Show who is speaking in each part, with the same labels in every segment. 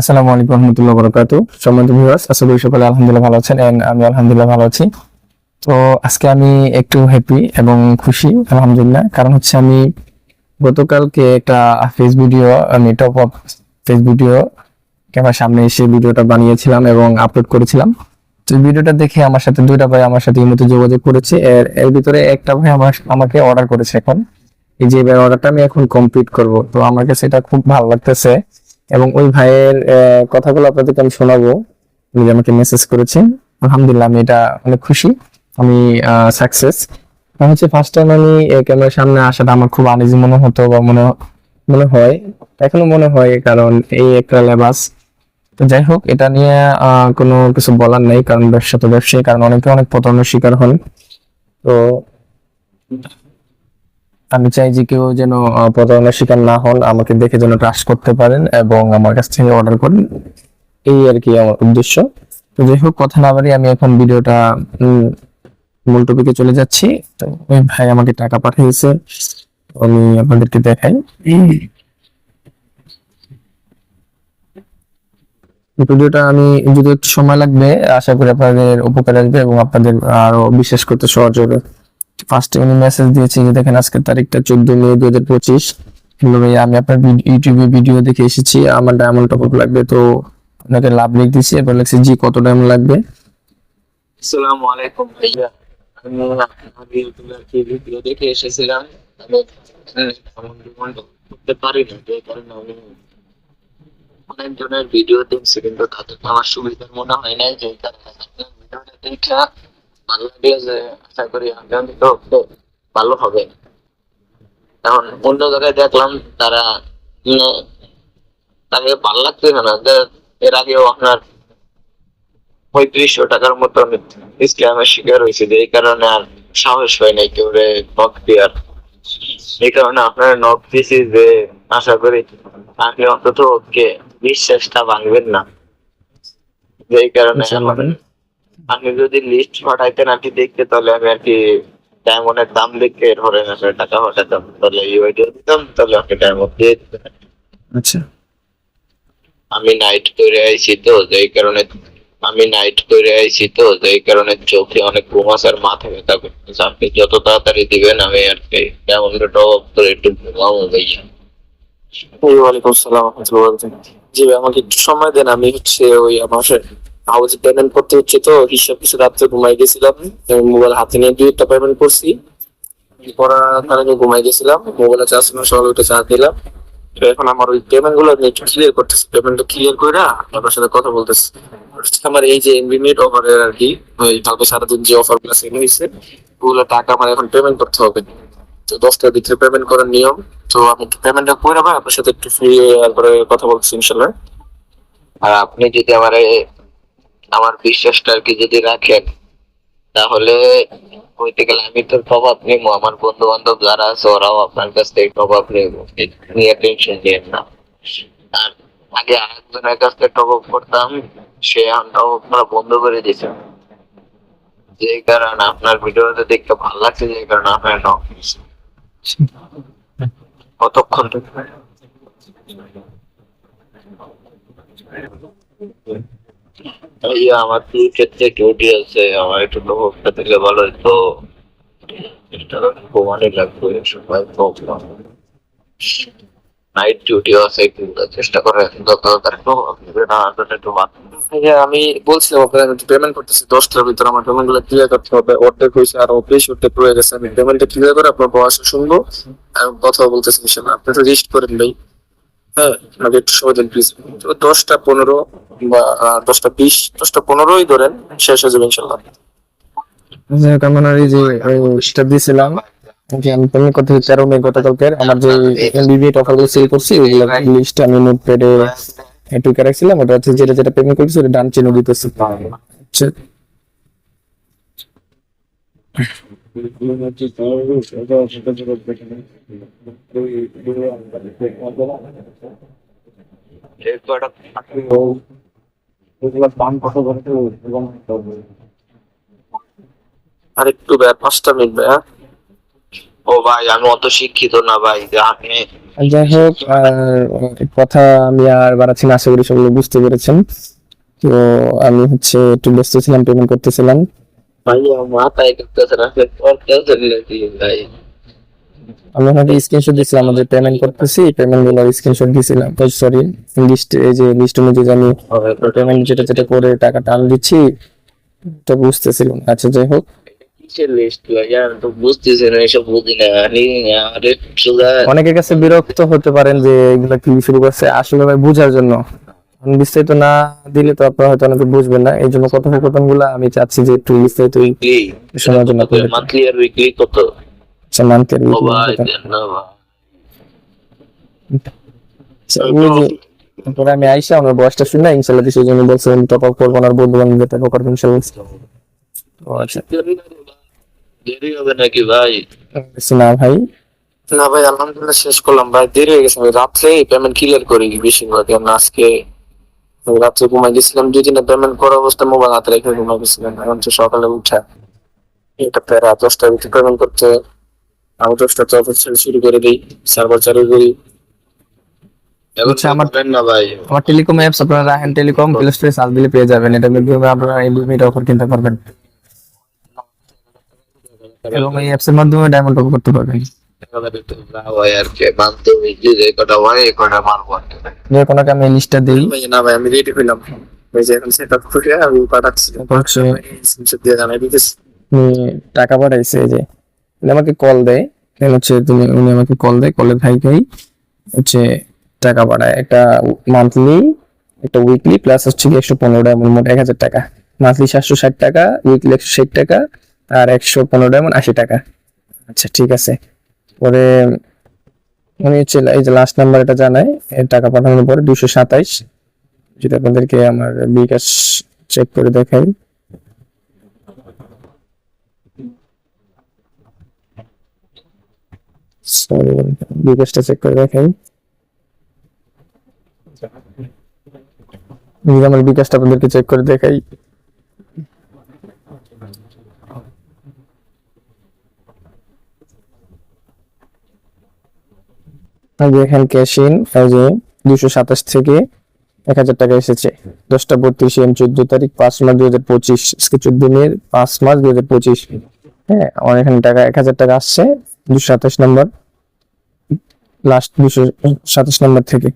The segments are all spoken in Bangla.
Speaker 1: আসসালামু আলাইকুম রহমতুল্লাহ বরকাত সম্মানিত ভিউয়ার্স আশা করি সকলে আলহামদুলিল্লাহ ভালো আছেন এন্ড আমি আলহামদুলিল্লাহ ভালো আছি। তো আজকে আমি একটু হ্যাপি এবং খুশি, আলহামদুলিল্লাহ। কারণ হচ্ছে আমি গতকালকে একটা ফেস ভিডিও আমি টপ আপ ফেস ভিডিও ক্যামেরার সামনে এসে ভিডিওটা বানিয়েছিলাম এবং আপলোড করেছিলাম। তো ভিডিওটা দেখে আমার সাথে দুইটা ভাই আমার সাথে ইমোতে যোগাযোগ করেছে। এর এর ভিতরে একটা ভাই আমার, আমাকে অর্ডার করেছে এখন। এই যে অর্ডারটা আমি এখন কমপ্লিট করব। তো আমার কাছে এটা খুব ভালো লাগতেছে। এবং ওই ভাইয়ের কথাগুলো আপনাদেরকে আমি শোনাবো। উনি আমাকে মেসেজ করেছেন। আলহামদুলিল্লাহ, আমি এটা অনেক খুশি। আমি সাকসেস হচ্ছে ফার্স্ট টাইম আমি ক্যামেরার সামনে আসাটা আমার খুব আনিজি মনে হতো বা মনে মনে হয়। এখনও মনে হয়, কারণ এই একটা লেবাস। তো যাই হোক, এটা নিয়ে কোনো কিছু বলার নেই, কারণ ব্যবসা তো ব্যবসায়ী, কারণ অনেকে অনেক প্রতারণার শিকার হন। তো আমি চাই যে কেউ যেন প্রতারণার শিকার না হন, আমাকে দেখে যেন ট্রাস্ট করতে পারেন এবং আমার কাছ থেকে অর্ডার করেন। এই আর কি আমার উদ্দেশ্য। তো যাই হোক, কথা না বাড়ি আমি এখন ভিডিওটা মূল টপিকে চলে যাচ্ছি। তো ওই ভাই আমাকে টাকা পাঠিয়েছে, আমি আপনাদেরকে দেখাই। ভিডিওটা আমি, যদি একটু সময় লাগবে, আশা করি আপনাদের উপকার আসবে এবং আপনাদের আরও বিশ্বাস করতে সহজ হবে। ফার্স্টে উনি মেসেজ দিয়েছে যে, দেখেন, আজকের তারিখটা চোদ্দ মে দু হাজার পঁচিশ। হ্যালো ভাই আমি আপনার ইউটিউবে ভিডিও দেখে এসেছি। আমার ডায়মন্ড টপ লাগবে তো আপনাকে লাভ লিখ দিচ্ছি এরপর লিখছি, জি, কত ডায়মন্ড লাগবে?
Speaker 2: আসসালামু আলাইকুম ভাইয়া। আমি আপনার কি ভিডিও দেখে এসেছিলাম। করতে পারি না, যে কারণে আমি অনেক ভিডিও দেখছি, কিন্তু তাদের আমার সুবিধার মনে হয় নাই যে কারণে দেখে ভালো ভালো হবে। অন্য জায়গায় দেখলাম তারা তাকে লাগছে না এর আগেও আপনার পঁয়ত্রিশশো টাকার স্ক্যামের শিকার হয়েছে, যে এই কারণে আর সাহস হয় নাই কেউ রে নক দেওয়ার। এই কারণে আপনার নক দিয়েছি যে আশা করি আপনি অন্তত ওকে বিশ্বাসটা ভাঙবেন না। যে এই কারণে। আপনি যদি লিস্ট পাঠাইতেন আর কি দেখতে তাহলে আমি আর কি ডায়মন্ডের দাম দেখে ধরে আসলে টাকা পাঠাতাম। তাহলে এই ভিডিও দিতাম তাহলে আপনি ডায়মন্ড দিয়ে দিতেন।
Speaker 1: আচ্ছা।
Speaker 2: আমি নাইট করে আইছি তো যেই কারণে আমি নাইট করে আইছি তো যেই কারণে চোখে অনেক ঘুম আসার মাথা ব্যথা করতেছে। আপনি যত তাড়াতাড়ি দিবেন আমি আর কি কেমন টপ করে একটু ঘুমাবো ভাই
Speaker 3: ওয়ালাইকুম আসসালাম রহমতুল্লাহ। জি ভাই আমাকে একটু সময় দেন আমি হচ্ছে ওই আমার হাউসে পেমেন্ট করতে হচ্ছে তো, হিসাব কিছু রাত্রে ঘুমাই গেছিলাম মোবাইল হাতে নিয়ে দুইটা পেমেন্ট করছি। করার কারণে ঘুমাই গেছিলাম, মোবাইলে চার্জ না সকালে উঠে চার্জ দিলাম এখন আমার ওই পেমেন্টগুলো একটু ক্লিয়ার করতেছি পেমেন্টটা ক্লিয়ার করে আপনার সাথে কথা বলতেছি। আমার এই যে এমবিমিট অফারের আর কি, ওই কালকে সারাদিন যে অফারগুলো সেল হয়েছে ওগুলো টাকা আমার এখন পেমেন্ট করতে হবে। তো দশটার ভিতরে পেমেন্ট করার নিয়ম, তো আমি পেমেন্টটা করে আপনার সাথে একটু ফ্রি করে কথা বলছি ইনশাল্লাহ।
Speaker 2: আর আপনি যদি আমার আমার বিশ্বাসটা আর কি যদি রাখেন, তাহলে হইতে গেলে আমি তো প্রভাব নেব। আমার বন্ধু বান্ধব যারা আছে, ওরাও আপনার কাছ থেকে প্রভাব নেব। নিয়ে টেনশন নিয়েন না। আর আগে আরেকজনের কাছ থেকে টপ করতাম, সে টপ করা বন্ধ করে দিয়েছে যে কারণে আপনার ভিডিওতে দেখতে ভালো লাগছে, যে কারণে আপনার নক কতক্ষণ আমার ক্ষেত্রে ডিউটি আছে, আমার একটু দিলে ভালো লাগবে সময় প্রবলেম নাইট আছে চেষ্টা করে
Speaker 3: আমি বলছিলাম আপনার পেমেন্ট করতেছি, দশটার ভিতরে আমার পেমেন্টগুলো ক্লিয়ার করতে হবে, অর্ধেক হয়েছে আর বেশি অর্ধেক রয়ে গেছে। আমি পেমেন্টটা ক্লিয়ার করে আপনার বয়সে শুনব আর কথা বলতেছি আপনি তো রেজিস্ট করেন ভাই। হ্যাঁ একটু প্লিজ দশটা পনেরো বা দশটা বিশ দশটা পনেরোই ধরেন শেষ হয়ে যাবে ইনশাল্লাহ।
Speaker 1: যে সেটা দিয়েছিলাম আমি পেমেন্ট করতে তেরো মে গতকালকের আমার যে এমবিবি সেল করছি লিস্ট আমি নোটপ্যাডে টুকে রাখছিলাম ওটা হচ্ছে যেটা যেটা পেমেন্ট করেছি ওটা ডান চিহ্ন দিতেছি। আচ্ছা।
Speaker 3: আর একটু ভাইয়া পাঁচটা মিনিট ভাইয়া
Speaker 2: ও ভাই, আমি অত শিক্ষিত না ভাই
Speaker 1: যাই হোক কথা আমি আর বাড়াচ্ছি না, আশা করি সবাই বুঝতে পেরেছেন। তো আমি হচ্ছে একটু ব্যস্ত ছিলাম পেমেন্ট করতেছিলাম।
Speaker 2: মাথায় করতেছে করতেছে ভাই
Speaker 1: আমি আপনাকে স্ক্রিনশট দিয়েছিলাম আমাদের পেমেন্ট করতেছি পেমেন্টগুলো স্ক্রিনশট দিয়েছিলাম সরি লিস্ট এই যে লিস্ট অনুযায়ী আমি পেমেন্ট যেটা যেটা করে টাকাটা আমি দিচ্ছি তো আচ্ছা যাই হোক। অনেকের কাছে বিরক্ত হতে পারেন যে এগুলা কি শুরু করছে আসলে ভাই বোঝার জন্য। বিস্তারিত না দিলে তো আপনারা হয়তো অনেকে বুঝবেন না। এই জন্য কথোপকথনগুলা আমি চাচ্ছি যে একটু বিস্তারিত
Speaker 2: উইকলি
Speaker 1: শোনার জন্য
Speaker 2: মান্থলি আর উইকলি কত? দেন না ভাই
Speaker 1: তারপরে আমি আইসা আমার বয়সটা শুনে ইনশাল্লাহ সেই জন্য বলছিলাম টপ আপ করব আর বন্ধু টপ আপ করব ইনশাল্লাহ। ও আচ্ছা।
Speaker 2: দেরি হবে নাকি ভাই?
Speaker 1: না ভাই।
Speaker 3: না ভাই আলহামদুলিল্লাহ শেষ করলাম। ভাই দেরি হয়ে গেছে আমি রাত্রে পেমেন্ট ক্লিয়ার করি বেশিরভাগ। আমি আজকে আমি রাত্রে ঘুমাই গেছিলাম দুই দিনে পেমেন্ট করা অবস্থায় মোবাইল হাতে রেখে ঘুমাই গেছিলাম। এখন তো সকালে উঠা। এটা প্যারা দশটার ভিতরে পেমেন্ট করতে আমি দশটা তো অফিস শুরু করে দিই সার্ভার চালু করি।
Speaker 1: আচ্ছা, আমার-
Speaker 2: আমার না ভাই।
Speaker 1: আমার টেলিকম অ্যাপস আপনারা রাখেন টেলিকম প্লে স্টোরে সার্চ দিলে পেয়ে যাবেন। এটা মাধ্যমে আপনারা এই লিমিট অফার কিনতে পারবেন। এবং এই অ্যাপস এর মাধ্যমে ডায়মন্ড করতে পারবেন।
Speaker 2: যে কটা এই কটা মারবো আর কি।
Speaker 1: যে কোনো আমি লিস্টটা দিই
Speaker 3: না ভাই আমি রেডি হইলাম। ওই যে এখন সেট আপ করে আমি পাঠাচ্ছি।
Speaker 1: তারপর হচ্ছে
Speaker 3: স্ক্রিনশট দিয়ে জানাই দিতেছি।
Speaker 1: টাকা পাঠাইছে যে আমাকে কল দেয়। হচ্ছে তুমি উনি আমাকে কল দেয় কলের ভাই ভাই হচ্ছে টাকা পাঠায়। একটা মান্থলি একটা উইকলি প্লাস হচ্ছে একশো পনেরো ডায়মন্ড মোট এক হাজার টাকা। মান্থলি সাতশো ষাট টাকা উইকলি একশো ষাট টাকা আর একশো পনেরো ডায়মন্ড আশি টাকা। আচ্ছা ঠিক আছে। পরে উনি হচ্ছে এই যে লাস্ট নাম্বার এটা জানায়, এর টাকা পাঠানোর পরে দুশো সাতাইশ। যেটা আপনাদেরকে আমার বিকাশ চেক করে দেখাই। বিকাশটা চেক করে দেখাই। আমার বিকাশটা আপনাদেরকে চেক করে দেখাই। এখানে ক্যাশ ইন এই যে দুশো সাতাশ থেকে এক হাজার টাকা এসেছে। দশটা বত্রিশ এম, চোদ্দ তারিখ, পাঁচ মাস দুই হাজার পঁচিশ, আজকে চোদ্দ মে পাঁচ মাস দুই হাজার পঁচিশ। হ্যাঁ আমার এখানে টাকা এক হাজার টাকা আসছে দুশো সাতাশ নম্বর লাস্ট দুশো সাতাশ নম্বর থেকে।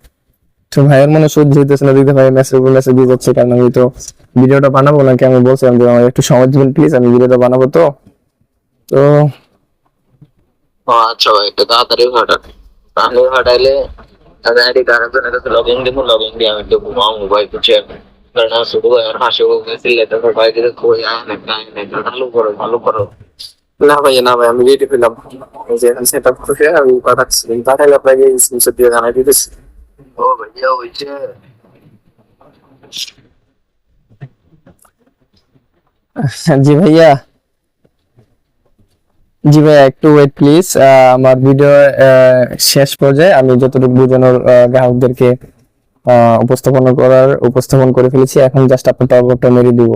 Speaker 1: তো ভাইয়ের মনে সহ্য হইতেছে না দিতে ভাই মেসেজ মেসেজ দিয়ে যাচ্ছে কারণ আমি তো ভিডিওটা বানাবো নাকি? আমি বলছিলাম যে আমার একটু সময় দিবেন প্লিজ আমি ভিডিওটা বানাবো তো। তো
Speaker 2: আচ্ছা ভাই, একটু তাড়াতাড়ি ফাটান তাহলে ফাটাইলে আমি আইডি কার্ডের কাছে লগ ইন দিব লগ ইন দিয়ে আমি একটু ঘুমাও মোবাইল খুঁজে কারণ আর শুধু আর হাসি গেছিলে তারপর ভাই কিছু কই আয় না কাই না ভালো করো ভালো করো
Speaker 3: না ভাই না ভাই আমি রেডি হইলাম এই যে এখন সেট আপ করে আমি পাঠাচ্ছি পাঠাইলে আপনাকে স্ক্রিনশট দিয়ে জানাই দিতেছি
Speaker 2: ও ভাইয়া হইছে
Speaker 1: জি ভাইয়া জি ভাইয়া একটু ওয়েট প্লিজ আমার ভিডিও শেষ পর্যায়ে আমি যতটুকু বোঝানোর গ্রাহকদেরকে উপস্থাপন করার উপস্থাপন করে ফেলেছি এখন জাস্ট আপনার টপটা মেরে দিব।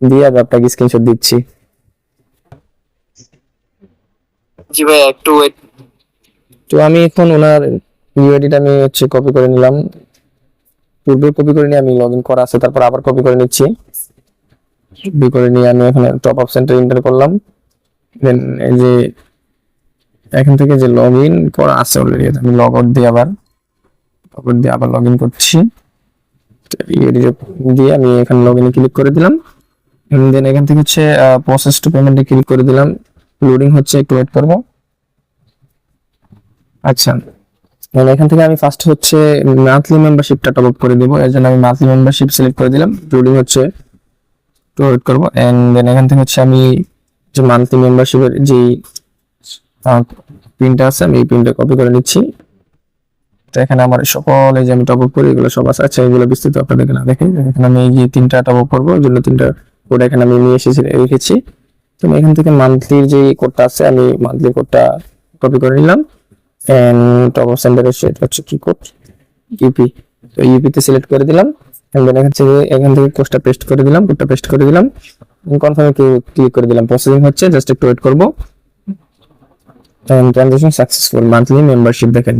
Speaker 1: দিয়ে আমি আপনাকে স্ক্রিনশট দিচ্ছি।
Speaker 3: জি ভাই একটু ওয়েট
Speaker 1: তো আমি এখন ওনার ইউআইডিটা আমি হচ্ছে কপি করে নিলাম। পূর্বে কপি করে নিয়ে আমি লগ ইন করা আছে তারপর আবার কপি করে নিচ্ছি। কপি করে নিয়ে আমি এখানে টপ আপ সেন্টার এন্টার করলাম। দেন এই যে এখান থেকে যে লগ ইন করা আছে অলরেডি আমি লগ আউট দিয়ে আবার লগ আউট দিয়ে আবার লগ ইন করছি দিয়ে আমি এখানে লগ ইনে ক্লিক করে দিলাম। দেন এখান থেকে হচ্ছে প্রসেস টু পেমেন্টে ক্লিক করে দিলাম। লোডিং হচ্ছে, একটু ওয়েট করব। আচ্ছা। মানে এখান থেকে আমি ফার্স্ট হচ্ছে মান্থলি মেম্বারশিপটা টপ আপ করে দেবো। এর জন্য আমি মান্থলি মেম্বারশিপ সিলেক্ট করে দিলাম। লোডিং হচ্ছে তো ওয়েট করব। এন্ড দেন এখান থেকে হচ্ছে আমি যে মান্থলি মেম্বারশিপের যে পিনটা আছে, আমি এই পিনটা কপি করে নিচ্ছি। তো এখানে আমার সকল এই যে আমি টপ আপ করি, এগুলো সব আছে। আচ্ছা এগুলো বিস্তৃত আপনাদেরকে না দেখে। এখানে আমি এই যে তিনটা টপ আপ করব জন্য তিনটা কোড এখানে আমি নিয়ে এসেছি, রেখেছি। তো আমি এখান থেকে মান্থলির যে কোডটা আছে, আমি মান্থলি কোডটা কপি করে নিলাম। এন্ড টপ অফ সেন্টারের সেট হচ্ছে কি কোড ইউপি তো ইউপিতে সিলেক্ট করে দিলাম। এখান থেকে এখান থেকে কোডটা পেস্ট করে দিলাম কোডটা পেস্ট করে দিলাম। কনফার্মে ক্লিক করে দিলাম। প্রসেসিং হচ্ছে জাস্ট একটু ওয়েট করব। ট্রানজাকশন সাকসেসফুল মান্থলি মেম্বারশিপ দেখেন।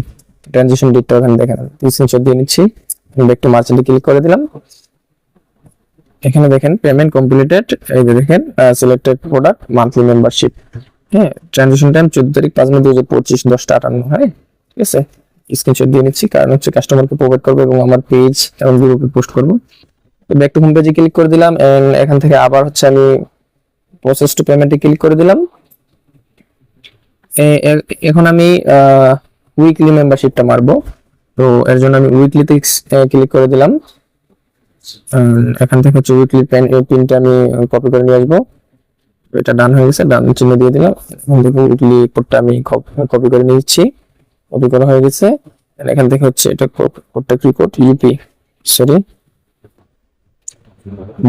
Speaker 1: ট্রানজিশন ডেটটা ওখানে দেখেন। স্ক্রিনশট দিয়ে নিচ্ছি। ব্যাক টু মার্চেন্টে ক্লিক করে দিলাম। এখানে দেখেন পেমেন্ট কমপ্লিটেড এই যে দেখেন সিলেক্টেড প্রোডাক্ট মান্থলি মেম্বারশিপ হ্যাঁ ট্রানজিশন টাইম চোদ্দ তারিখ, পাঁচ মে দুই হাজার পঁচিশ, দশটা আটান্ন হ্যাঁ? ঠিক আছে? স্ক্রিনশট দিয়ে নিচ্ছি, কারণ হচ্ছে কাস্টমারকে প্রোভাইড করব এবং আমার পেজ এবং গ্রুপে পোস্ট করব। তো ব্যাক টু হোম পেজে ক্লিক করে দিলাম এন্ড এখান থেকে আবার হচ্ছে আমি প্রসেস টু পেমেন্টে ক্লিক করে দিলাম। এখন আমি উইকলি মেম্বারশিপটা মারবো। তো এর জন্য আমি উইকলিতে ক্লিক করে দিলাম। এখান থেকে হচ্ছে উইকলি পেন পিনটা আমি কপি করে নিয়ে আসব। এটা ডান হয়ে গেছে ডান চিহ্ন দিয়ে দিলাম। উইকলি কোডটা আমি কপি করে নিচ্ছি কপি করা হয়ে গেছে। এখান থেকে হচ্ছে এটা কোডটা কি কোড ইউপি সরি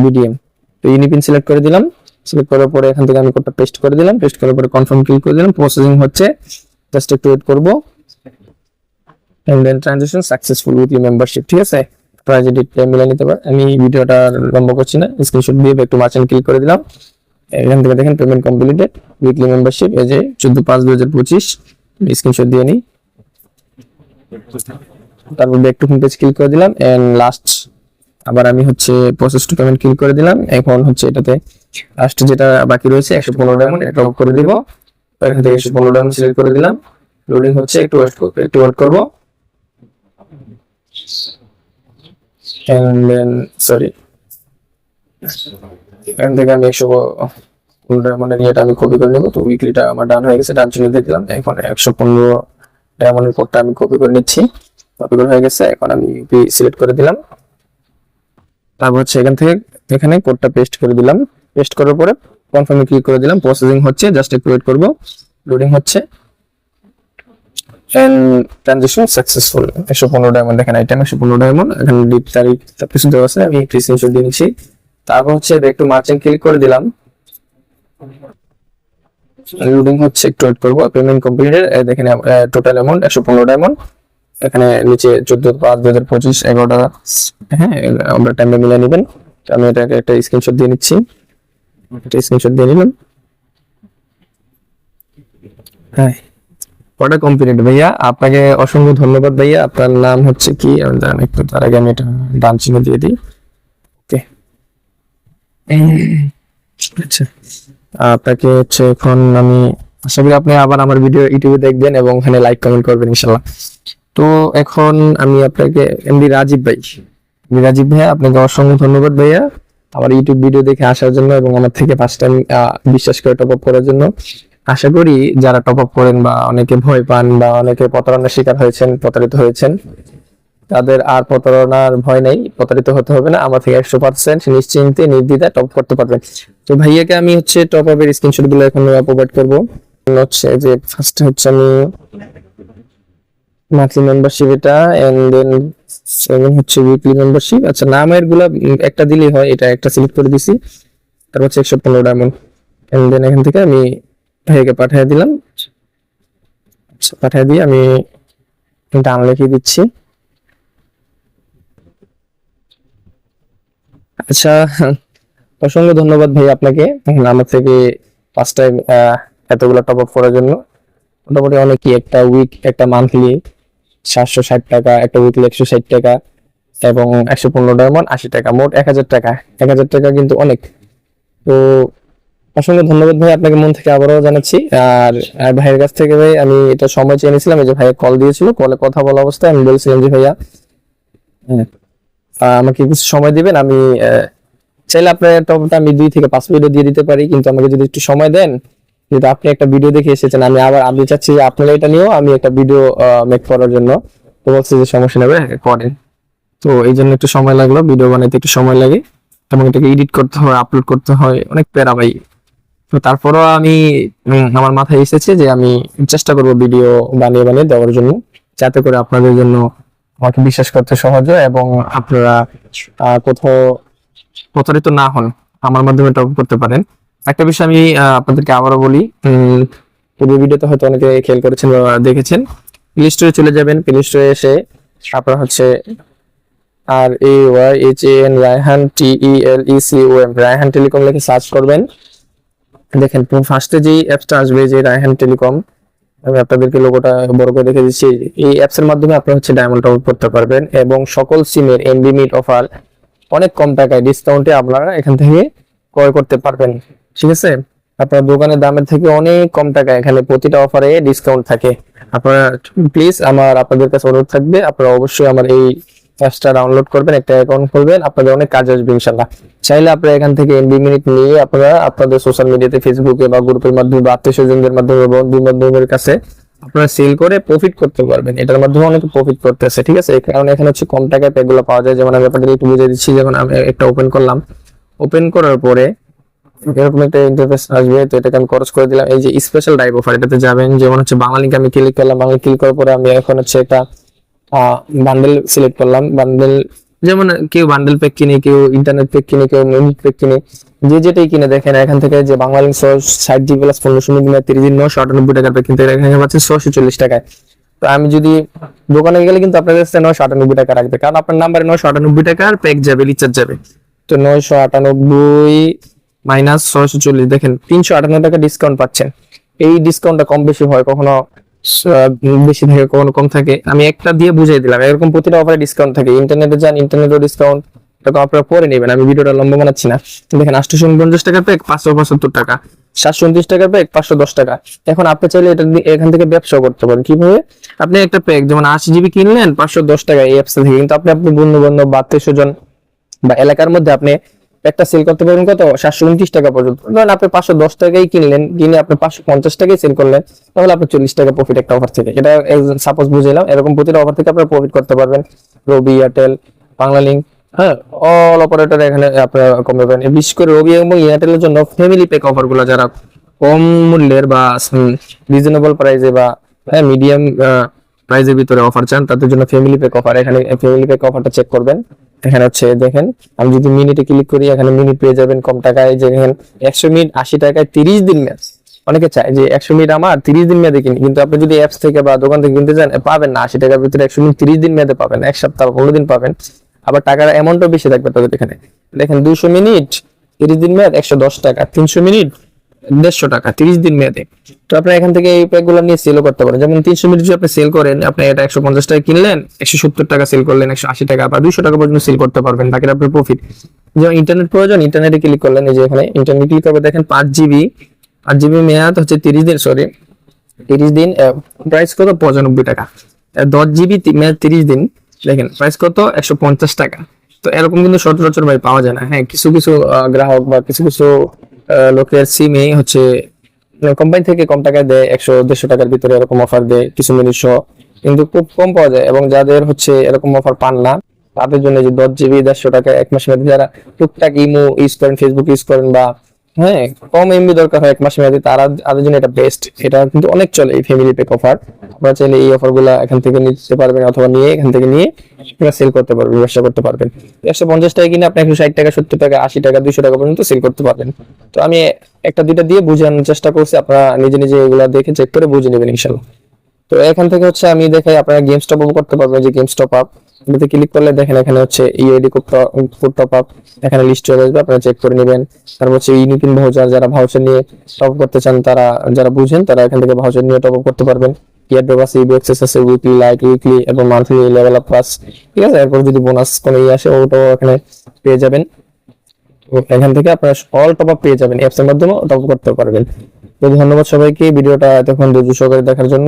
Speaker 1: বিডিএম তো ইউনিপিন সিলেক্ট করে দিলাম। সিলেক্ট করার পরে এখান থেকে আমি কোডটা পেস্ট করে দিলাম। পেস্ট করার পরে কনফার্ম ক্লিক করে দিলাম। প্রসেসিং হচ্ছে। জাস্ট একটু ওয়েট করব। And then transaction successful weekly membership ঠিক আছে? আপনারা যে ডেটটা মিলে নিতে পারেন আমি ভিডিওটা লম্বা করছি না। স্ক্রিনশট দিয়ে একটু মার্চেন্ট ক্লিক করে দিলাম। এখান থেকে দেখেন পেমেন্ট কমপ্লিটেড উইকলি মেম্বারশিপ এই যে চোদ্দ পাঁচ দুই হাজার পঁচিশ। স্ক্রিনশট দিয়ে নিই। তারপর back to home page click করে দিলাম এন্ড লাস্ট আবার আমি হচ্ছে প্রসেস টু পেমেন্ট ক্লিক করে দিলাম। এখন হচ্ছে এটাতে লাস্ট যেটা বাকি রয়েছে, একশো পনেরো ডায়মন্ড এটা অফ করে দিব। এখান থেকে একশো পনেরো ডায়মন্ড সিলেক্ট করে দিলাম। লোডিং হচ্ছে, একটু ওয়েট করব একটু ওয়েট করব। Sorry এখান থেকে আমি একশো পনেরো ডায়মন্ডের ইয়েটা আমি কপি করে নেব। তো উইকলিটা আমার ডান হয়ে গেছে ডান চিহ্ন দেখলাম এখন একশো পনেরো ডায়মন্ডের কোডটা আমি কপি করে নিচ্ছি। কপি করে হয়ে গেছে, এখন আমি ইউপি সিলেক্ট করে দিলাম। তারপর হচ্ছে এখান থেকে এখানে কোডটা পেস্ট করে দিলাম। পেস্ট করার পরে কনফার্মে ক্লিক করে দিলাম প্রসেসিং হচ্ছে জাস্ট একটু ওয়েট করব। লোডিং হচ্ছে। ট্রানজেকশন সাকসেসফুল একশো পনেরো ডায়মন্ড দেখেন আইটেম একশো পনেরো ডায়মন্ড এখানে ডেট তারিখ সবকিছু দেওয়া আছে, আমি একটু স্ক্রিনশট দিয়ে নিচ্ছি। তারপর হচ্ছে একটু মার্চেন্ট ক্লিক করে দিলাম। লোডিং হচ্ছে একটু ওয়েট করব। পেমেন্ট কমপ্লিটেড দেখেন টোটাল অ্যামাউন্ট একশো পনেরো ডায়মন্ড এখানে নিচে চোদ্দ, পাঁচ দু হাজার পঁচিশ, এগারোটা হ্যাঁ আমরা টাইমে মিলে নেবেন। আমি এটাকে একটা স্ক্রিনশট দিয়ে নিচ্ছি। একটা স্ক্রিনশট দিয়ে নিলাম। হ্যাঁ কটা কমপ্লিট ভাইয়া, আপনাকে অসংখ্য ধন্যবাদ ভাইয়া। আপনার নাম হচ্ছে কি? আমি একটু, তার আগে আমি এটা ডান চিহ্ন দিয়ে দিই। ওকে আচ্ছা। আপনাকে হচ্ছে এখন আমি আশা করি আপনি আবার আমার ভিডিও ইউটিউবে দেখবেন এবং ওখানে লাইক কমেন্ট করবেন ইনশাল্লাহ তো এখন আমি আপনাকে এমডি রাজীব ভাই রাজীব ভাইয়া, আপনাকে অসংখ্য ধন্যবাদ ভাইয়া আমার ইউটিউব ভিডিও দেখে আসার জন্য এবং আমার থেকে ফার্স্ট টাইম বিশ্বাস করে টপ আপ করার জন্য। আশা করি যারা টপ আপ করেন বা অনেকে ভয় পান বা অনেকে প্রতারণার শিকার হয়েছেন, প্রতারিত হয়েছেন তাদের আর প্রতারণার ভয় নেই, প্রতারিত হতে হবে না, আমার থেকে একশো পার্সেন্ট নিশ্চিন্তে, নির্দ্বিধায় টপ করতে পারবেন। তো ভাইয়াকে আমি হচ্ছে টপ আপের স্ক্রিনশটগুলো এখন প্রোভাইড করব। হচ্ছে যে ফার্স্ট হচ্ছে আমি মান্থলি মেম্বারশিপ এটা এন্ড দেন সেভেন হচ্ছে উইকলি মেম্বারশিপ আচ্ছা নামেরগুলা একটা দিলেই হয়, এটা একটা সিলেক্ট করে দিছি। তারপর হচ্ছে একশো পনেরো ডায়মন্ড এন্ড দেন এখান থেকে আমি ভাইয়াকে পাঠিয়ে দিলাম। আচ্ছা পাঠিয়ে দিয়ে আমি ডান লিখে দিচ্ছি। আচ্ছা অসংখ্য ধন্যবাদ ভাই আপনাকে। আমার থেকে টাইম এতগুলো টপ আপ করার জন্য। মোটামুটি অনেকই একটা উইক একটা মান্থলি সাতশো ষাট টাকা একটা উইকলি একশো ষাট টাকা এবং একশো পনেরো টাকা ডায়মন্ড আশি টাকা মোট এক হাজার টাকা। এক হাজার টাকা কিন্তু অনেক। তো অসংখ্য ধন্যবাদ ভাই আপনাকে মন থেকে আবারও জানাচ্ছি। আর ভাইয়ের কাছ থেকে ভাই আমি এটা সময় চেয়ে নিয়েছিলাম যে ভাইয়া কল দিয়েছিল কলে কথা বলা অবস্থায় আমি বলছিলাম যে ভাইয়া হ্যাঁ, আমাকে কিছু সময় দিবেন, আমি চাইলে আপনার টপটা আমি দুই থেকে পাঁচ মিনিটে দিয়ে দিতে পারি, কিন্তু আমাকে যদি একটু সময় দেন যেহেতু আপনি একটা ভিডিও দেখে এসেছেন, আমি আবার, আমি চাচ্ছি যে আপনারা এটা নিয়েও আমি একটা ভিডিও মেক করার জন্য। তো বলছি যে সমস্যা নেবে করেন। তো এই জন্য একটু সময় লাগল ভিডিও বানাইতে একটু সময় লাগে। এবং এটাকে এডিট করতে হয় আপলোড করতে হয়, অনেক প্যারা ভাই। তো তারপরও আমি আমার মাথায় এসেছে যে আমি চেষ্টা করব ভিডিও বানিয়ে বানিয়ে দেওয়ার জন্য, যাতে করে আপনাদের জন্য আমাকে বিশ্বাস করতে সহজ এবং আপনারা কোথাও প্রতারিত না হন, আমার মাধ্যমে টপ করতে পারেন। একটা বিষয় আমি আপনাদেরকে আবারও বলি পূর্ব ভিডিওতে হয়তো অনেকে খেয়াল করেছেন বা দেখেছেন প্লে স্টোরে চলে যাবেন প্লে স্টোরে এসে আপনারা হচ্ছে R A Y H A N Rayhan T E L E C O M Rayhan telecom লিখে সার্চ করবেন। দেখেন ফার্স্টে যেই অ্যাপসটা আসবে যে রায়হান টেলিকম আমি আপনাদেরকে লোগোটা বড় করে দেখে দিচ্ছি। এই অ্যাপসের মাধ্যমে আপনি হচ্ছে ডায়মন্ড টপ করতে পারবেন এবং সকল সিমের এমবি মিট অফার অনেক কম টাকায় ডিসকাউন্টে আপনারা এখান থেকে ক্রয় করতে পারবেন। ঠিক আছে? আপনার দোকানের দামের থেকে অনেক কম টাকা এখানে প্রতিটা অফারে ডিসকাউন্ট থাকে। আপনারা প্লিজ আমার আপনাদের কাছে অনুরোধ থাকবে, আপনারা অবশ্যই আমার এই অ্যাপসটা ডাউনলোড করবেন, একটা অ্যাকাউন্ট খুলবেন, আপনাদের অনেক কাজ আসবে ইনশাল্লাহ। চাইলে আপনারা এখান থেকে এমবি মিনিট নিয়ে আপনারা আপনাদের সোশ্যাল মিডিয়াতে ফেসবুকে বা গ্রুপের মাধ্যমে বা আত্মীয় স্বজনদের মাধ্যমে বন্ধু বান্ধবের কাছে আপনারা সেল করে প্রফিট করতে পারবেন। এটার মাধ্যমে অনেকে প্রফিট করতেছে ঠিক আছে? এই কারণে এখানে হচ্ছে কম টাকায় প্যাকগুলো পাওয়া যায়। যেমন আমি আপনাদের একটু বুঝিয়ে দিচ্ছি যখন আমি একটা ওপেন করলাম। ওপেন করার পরে এরকম একটা ইন্টারফেস আসবে, তো এটাকে আমি খরচ করে দিলাম। এই যে স্পেশাল ডাইভ অফার এটাতে যাবেন। যেমন হচ্ছে বাংলা লিঙ্ক আমি ক্লিক করলাম। বাংলা ক্লিক করার পরে আমি এখন হচ্ছে একটা বান্ডেল সিলেক্ট করলাম বান্ডেল যেমন কেউ বান্ডেল প্যাক কিনে, কেউ ইন্টারনেট প্যাক কিনে, কেউ মিনিট প্যাক কিনে, যে যেটাই কিনে দেখেন, এখান থেকে যে বাংলা লিঙ্ক ষাট জিবি প্লাস পনেরোশো মিনিট তিরিশ দিন নশো আটানব্বই টাকার প্যাক কিনতে এখানে পাচ্ছেন ছশো চল্লিশ টাকায়। তো আমি যদি দোকানে গেলে কিন্তু আপনাদের কাছে নয়শো আটানব্বই টাকা রাখবে, কারণ আপনার নাম্বারে নয়শো আটানব্বই টাকার প্যাক যাবে রিচার্জ যাবে। তো নয়শো আটানব্বই মাইনাস ছয়শো চল্লিশ, দেখেন তিনশো আটান্ন টাকা ডিসকাউন্ট পাচ্ছেন। এই ডিসকাউন্টটা কম বেশি হয় কখনো বেশি থাকে, কখনো কম থাকে। আমি একটা দিয়ে বুঝিয়ে দিলাম, এরকম প্রতিটা অফারে ডিসকাউন্ট থাকে। ইন্টারনেটে যান ইন্টারনেটও ডিসকাউন্ট এটা আপনারা পরে নেবেন, আমি ভিডিওটা লম্বা বানাচ্ছি না। দেখেন, আটশো উনপঞ্চাশ টাকার প্যাক পাঁচশো পঁচাত্তর টাকা। সাতশো উনত্রিশ টাকার প্যাক পাঁচশো দশ টাকা। এখন আপনি চাইলে এটা এখান থেকে ব্যবসা করতে পারেন। কীভাবে? আপনি একটা প্যাক যেমন আশি জিবি কিনলেন, পাঁচশো দশ টাকা এই অ্যাপস থেকে। কিন্তু আপনি আপনি বন্ধু বান্ধব বা আত্মীয় স্বজন বা এলাকার মধ্যে আপনি একটা সেল করতে পারবেন কত? সাতশো উনত্রিশ টাকা পর্যন্ত। ধরেন আপনি পাঁচশো দশ টাকাই কিনলেন, কিনে আপনি পাঁচশো পঞ্চাশ টাকায় সেল করলেন, তাহলে আপনি চল্লিশ টাকা প্রফিট একটা অফার থেকে। এটা সাপোজ বুঝলাম এরকম প্রতিটা অফার থেকে আপনারা প্রফিট করতে পারবেন। রবি এয়ারটেল বাংলা লিঙ্ক হ্যাঁ অল অপারেটর এখানে আপনারা কমে পাবেন। বিশেষ করে রবি এবং এয়ারটেলের জন্য ফ্যামিলি প্যাক অফারগুলো যারা কম মূল্যের বা রিজনেবল প্রাইসে বা হ্যাঁ মিডিয়াম প্রাইজের ভিতরে অফার চান, তাদের জন্য ফ্যামিলি প্যাক অফার এখানে ফ্যামিলি প্যাক অফারটা চেক করবেন। এখানে হচ্ছে, দেখেন, আমি যদি মিনিটে ক্লিক করি, এখানে মিনিট পেয়ে যাবেন কম টাকায়, যে দেখেন, একশো মিনিট আশি টাকায় তিরিশ দিন ম্যাচ অনেকে চায় যে একশো মিনিট আমার, তিরিশ দিন মেয়াদে কিনি, কিন্তু আপনি যদি অ্যাপস থেকে বা দোকান থেকে কিনতে চান পাবেন না, আশি টাকার ভিতরে একশো মিনিট তিরিশ দিন মেয়াদে পাবেন, এক সপ্তাহ পনেরো দিন পাবেন। আবার টাকার অ্যামাউন্টও বেশি থাকবে তাদের এখানে। দেখেন, দুশো মিনিট তিরিশ দিন মেয়াদ, একশো দশ টাকা, তিনশো মিনিট দেড়শো টাকা, তিরিশ দিন মেয়াদে। তো আপনার এখান থেকে এই প্যাকগুলো নিয়ে সেলও করতে পারেন। যেমন তিনশো মিনিট যদি আপনি সেল করেন, আপনি এটা একশো পঞ্চাশ টাকা কিনলেন, একশো সত্তর টাকা সেল করলেন, একশো আশি টাকা বা দুশো টাকা পর্যন্ত সেল করতে পারবেন, বাকিটা আপনার প্রফিট যেমন ইন্টারনেট প্রয়োজন ইন্টারনেটে ক্লিক করলেন, এই যে এখানে ইন্টারনেট ক্লিক করবে, দেখেন পাঁচ জিবি পাঁচ জিবি মেয়াদ হচ্ছে তিরিশ দিন সরি তিরিশ দিন প্রাইস কত? পঁচানব্বই টাকা। দশ জিবি মেয়াদ তিরিশ দিন, দেখেন প্রাইস কত? একশো পঞ্চাশ টাকা। তো এরকম কিন্তু সচরাচর ভাই পাওয়া যায় না। হ্যাঁ কিছু কিছু গ্রাহক বা কিছু কিছু লোকের সিমে হচ্ছে কোম্পানি থেকে কম টাকায় দেয়, একশো, দেড়শো টাকার ভিতরে এরকম অফার দেয়, কিছু মিনিট কিন্তু খুব কম পাওয়া যায় এবং যাদের হচ্ছে এরকম অফার পান না, তাদের জন্য যে দশ জিবি দেড়শো টাকা এক মাসের মধ্যে যারা টুকটাক ইমো ইউজ করেন ফেসবুক ইউজ করেন বা হ্যাঁ কম এমবি দরকার হয় এক মাসের মধ্যে। তারা তাদের জন্য এটা বেস্ট এটা কিন্তু অনেক চলে এই ফ্যামিলি প্যাক অফার আপনারা চাইলে এই অফারগুলা এখান থেকে নিতে পারবেন অথবা নিয়ে এখান থেকে নিয়ে আপনারা সেল করতে পারবেন, ব্যবসা করতে পারবেন। একশো পঞ্চাশ টাকা কিনে আপনি একশো ষাট টাকা, সত্তর টাকা, আশি টাকা, দুইশো টাকা পর্যন্ত সেল করতে পারবেন। তো আমি একটা, দুইটা দিয়ে বোঝানোর চেষ্টা করছি। আপনারা নিজে নিজে এগুলা দেখে চেক করে বুঝে নেবেন ইনশাল্লাহ তো এখান থেকে হচ্ছে আমি দেখাই, আপনারা গেম স্টপ করতে পারবেন, যে গেম স্টপ আপ এটাতে ক্লিক করলে দেখেন এখানে হচ্ছে ইউআইডি কোড টপ আপ এখানে লিস্ট চলে আসবে, আপনারা চেক করে নেবেন। তারপর হচ্ছে ইউনিপিন ভাউচার যারা ভাউচার নিয়ে টপ করতে চান, তারা, যারা বুঝেন, তারা এখান থেকে ভাউচার নিয়ে টপ আপ করতে পারবেন। ইবি আছে উইকলি উইকলি এবং মান্থলি লেভেল আপ প্লাস ঠিক আছে? এরপর যদি বোনাস কোনো ইয়ে আসে, ওটাও এখানে পেয়ে যাবেন। এখান থেকে আপনারা অল টপ আপ পেয়ে যাবেন অ্যাপস এর মাধ্যমে টপ করতে পারবেন। তো ধন্যবাদ সবাইকে, ভিডিওটা এতক্ষণ ধৈর্য সহকারে দেখার জন্য।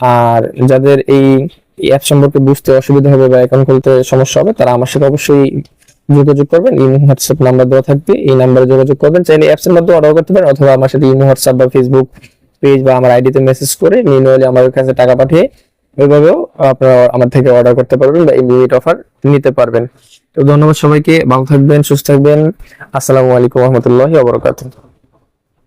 Speaker 1: আর যাদের এই অ্যাপ সম্পর্কে বুঝতে অসুবিধা হবে বা অ্যাকাউন্ট খুলতে সমস্যা হবে, তারা আমার সাথে অবশ্যই যোগাযোগ করবেন। ইমো হোয়াটসঅ্যাপ নাম্বার দেওয়া থাকবে, এই নাম্বারে যোগাযোগ করবেন। চাইলে অ্যাপস এর মাধ্যমে অর্ডার করতে পারেন অথবা আমার সাথে ইমো হোয়াটসঅ্যাপ বা ফেসবুক পেজ বা আমার আইডিতে মেসেজ করে ম্যানুয়ালি আমার কাছে টাকা পাঠিয়ে ওইভাবেও আপনারা আমার থেকে অর্ডার করতে পারবেন বা ইমিডিয়েট অফার নিতে পারবেন। তো ধন্যবাদ সবাইকে, ভালো থাকবেন, সুস্থ থাকবেন। আসসালামু আলাইকুম রহমতুল্লাহি ওবরাকাতুহ